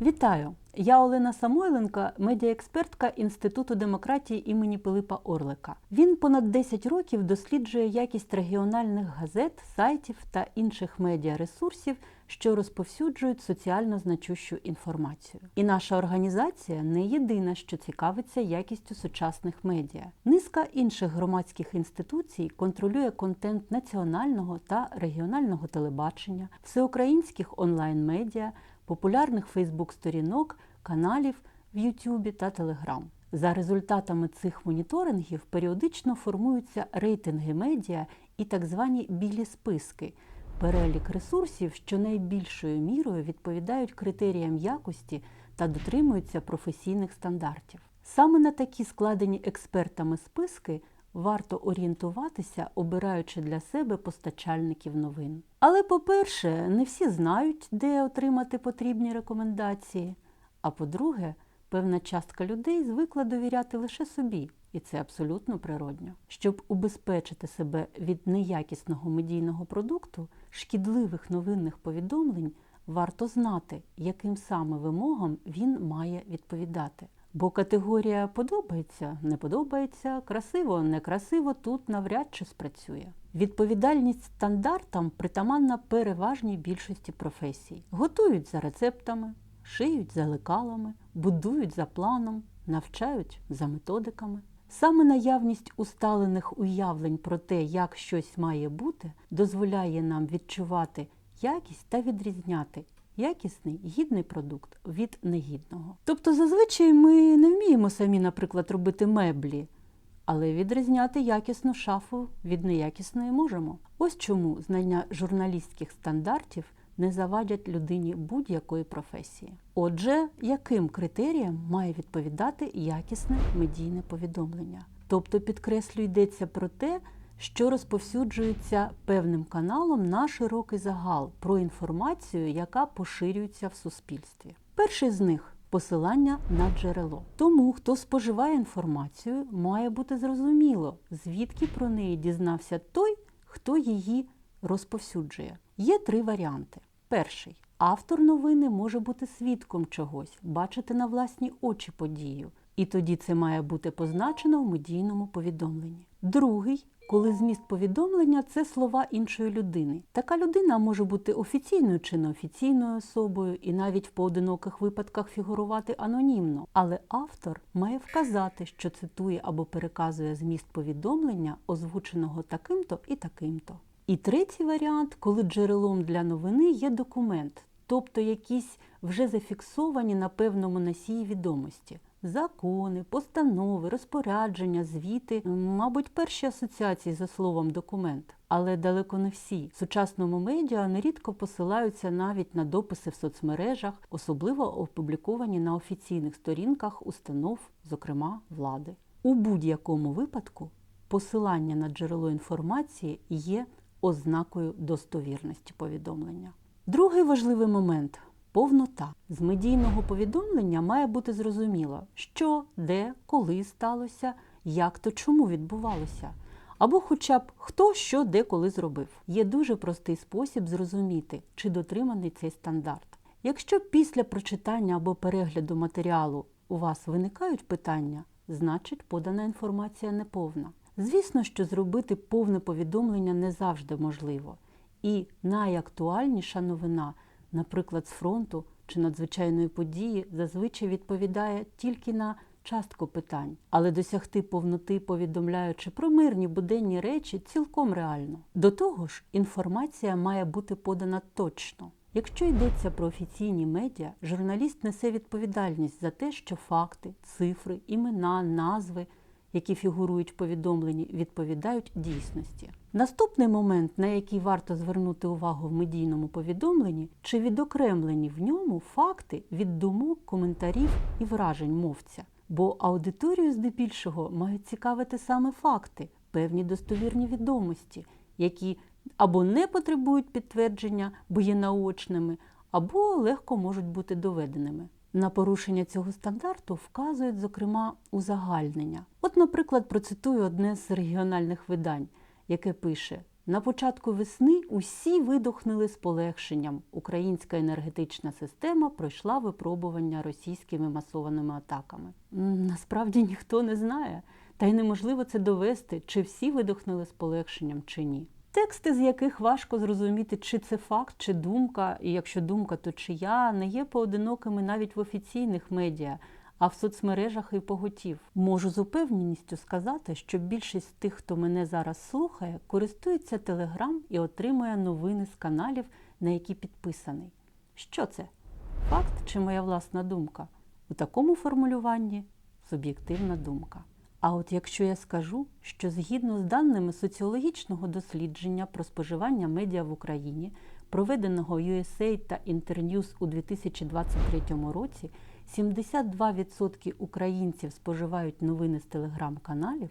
Вітаю! Я Олена Самойленка, медіаекспертка Інституту демократії імені Пилипа Орлика. Він понад 10 років досліджує якість регіональних газет, сайтів та інших медіаресурсів, що розповсюджують соціально значущу інформацію. І наша організація не єдина, що цікавиться якістю сучасних медіа. Низка інших громадських інституцій контролює контент національного та регіонального телебачення, всеукраїнських онлайн-медіа популярних Фейсбук-сторінок, каналів в Ютубі та Телеграм. За результатами цих моніторингів періодично формуються рейтинги медіа і так звані білі списки перелік ресурсів, що найбільшою мірою відповідають критеріям якості та дотримуються професійних стандартів. Саме на такі складені експертами списки варто орієнтуватися, обираючи для себе постачальників новин. Але, по-перше, не всі знають, де отримати потрібні рекомендації. А по-друге, певна частка людей звикла довіряти лише собі, і це абсолютно природньо. Щоб убезпечити себе від неякісного медійного продукту, шкідливих новинних повідомлень, варто знати, яким саме вимогам він має відповідати. Бо категорія подобається, не подобається, красиво, некрасиво тут навряд чи спрацює. Відповідальність стандартам притаманна переважній більшості професій. Готують за рецептами, шиють за лекалами, будують за планом, навчають за методиками. Саме наявність усталених уявлень про те, як щось має бути, дозволяє нам відчувати якість та відрізняти якісний гідний продукт від негідного. Тобто, зазвичай ми не вміємо самі, наприклад, робити меблі, але відрізняти якісну шафу від неякісної можемо. Ось чому знання журналістських стандартів не завадять людині будь-якої професії. Отже, яким критеріям має відповідати якісне медійне повідомлення? Тобто, підкреслю, йдеться про те, що розповсюджується певним каналом на широкий загал про інформацію, яка поширюється в суспільстві. Перший з них посилання на джерело. Тому, хто споживає інформацію, має бути зрозуміло, звідки про неї дізнався той, хто її розповсюджує. Є три варіанти. Перший автор новини може бути свідком чогось, бачити на власні очі подію, і тоді це має бути позначено в медійному повідомленні. Другий коли зміст повідомлення це слова іншої людини. Така людина може бути офіційною чи неофіційною особою, і навіть в поодиноких випадках фігурувати анонімно. Але автор має вказати, що цитує або переказує зміст повідомлення, озвученого таким-то і таким-то. І третій варіант, коли джерелом для новини є документ, тобто якісь вже зафіксовані на певному носії відомості. Закони, постанови, розпорядження, звіти, мабуть, перші асоціації за словом документ, але далеко не всі. В сучасному медіа нерідко посилаються навіть на дописи в соцмережах, особливо опубліковані на офіційних сторінках установ, зокрема влади. У будь-якому випадку посилання на джерело інформації є ознакою достовірності повідомлення. Другий важливий момент повнота. З медійного повідомлення має бути зрозуміло, що, де, коли сталося, як то чому відбувалося. Або хоча б хто що де коли зробив. Є дуже простий спосіб зрозуміти, чи дотриманий цей стандарт. Якщо після прочитання або перегляду матеріалу у вас виникають питання, значить подана інформація неповна. Звісно, що зробити повне повідомлення не завжди можливо. І найактуальніша новина наприклад, з фронту чи надзвичайної події, зазвичай відповідає тільки на частку питань, але досягти повноти, повідомляючи про мирні буденні речі, цілком реально. До того ж, інформація має бути подана точно. Якщо йдеться про офіційні медіа, журналіст несе відповідальність за те, що факти, цифри, імена, назви які фігурують в повідомленні, відповідають дійсності. Наступний момент, на який варто звернути увагу в медійному повідомленні, чи відокремлені в ньому факти від думок, коментарів і вражень мовця. Бо аудиторію здебільшого мають цікавити саме факти, певні достовірні відомості, які або не потребують підтвердження, бо є наочними, або легко можуть бути доведеними. На порушення цього стандарту вказують, зокрема, узагальнення. От, наприклад, процитую одне з регіональних видань, яке пише: На початку весни усі видохнули з полегшенням. Українська енергетична система пройшла випробування російськими масованими атаками. Насправді ніхто не знає, та й неможливо це довести, чи всі видохнули з полегшенням, чи ні. Тексти, з яких важко зрозуміти, чи це факт, чи думка, і якщо думка, то чия, не є поодинокими навіть в офіційних медіа, а в соцмережах і поготів. Можу з упевненістю сказати, що більшість тих, хто мене зараз слухає, користується Телеграм і отримує новини з каналів, на які підписаний. Що це? Факт чи моя власна думка? У такому формулюванні суб'єктивна думка. А от якщо я скажу, що згідно з даними соціологічного дослідження про споживання медіа в Україні, проведеного USA та Internews у 2023 році, 72% українців споживають новини з телеграм-каналів,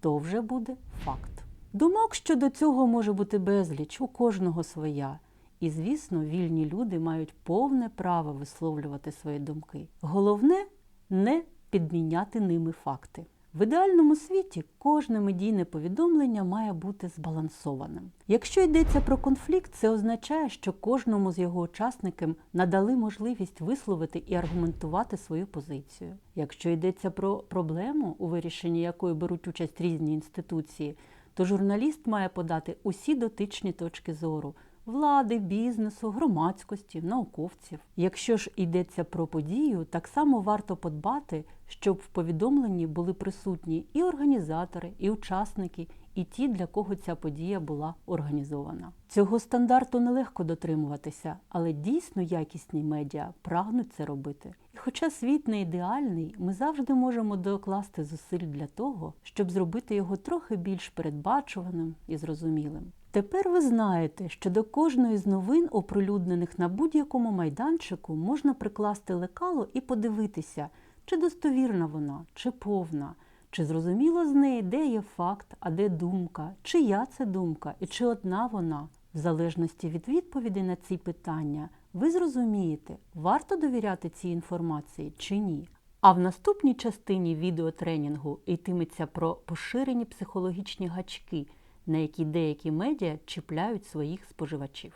то вже буде факт. Думок щодо цього може бути безліч, у кожного своя. І, звісно, вільні люди мають повне право висловлювати свої думки. Головне не підміняти ними факти. В ідеальному світі кожне медійне повідомлення має бути збалансованим. Якщо йдеться про конфлікт, це означає, що кожному з його учасників надали можливість висловити і аргументувати свою позицію. Якщо йдеться про проблему, у вирішенні якої беруть участь різні інституції, то журналіст має подати усі дотичні точки зору влади, бізнесу, громадськості, науковців. Якщо ж йдеться про подію, так само варто подбати, щоб в повідомленні були присутні і організатори, і учасники, і ті, для кого ця подія була організована. Цього стандарту нелегко дотримуватися, але дійсно якісні медіа прагнуть це робити. І хоча світ не ідеальний, ми завжди можемо докласти зусиль для того, щоб зробити його трохи більш передбачуваним і зрозумілим. Тепер ви знаєте, що до кожної з новин, оприлюднених на будь-якому майданчику, можна прикласти лекало і подивитися, чи достовірна вона, чи повна, чи зрозуміло з неї, де є факт, а де думка, чия це думка і чи одна вона. В залежності від відповідей на ці питання, ви зрозумієте, варто довіряти цій інформації чи ні. А в наступній частині відеотренінгу йтиметься про поширені психологічні гачки, на які деякі медіа чіпляють своїх споживачів.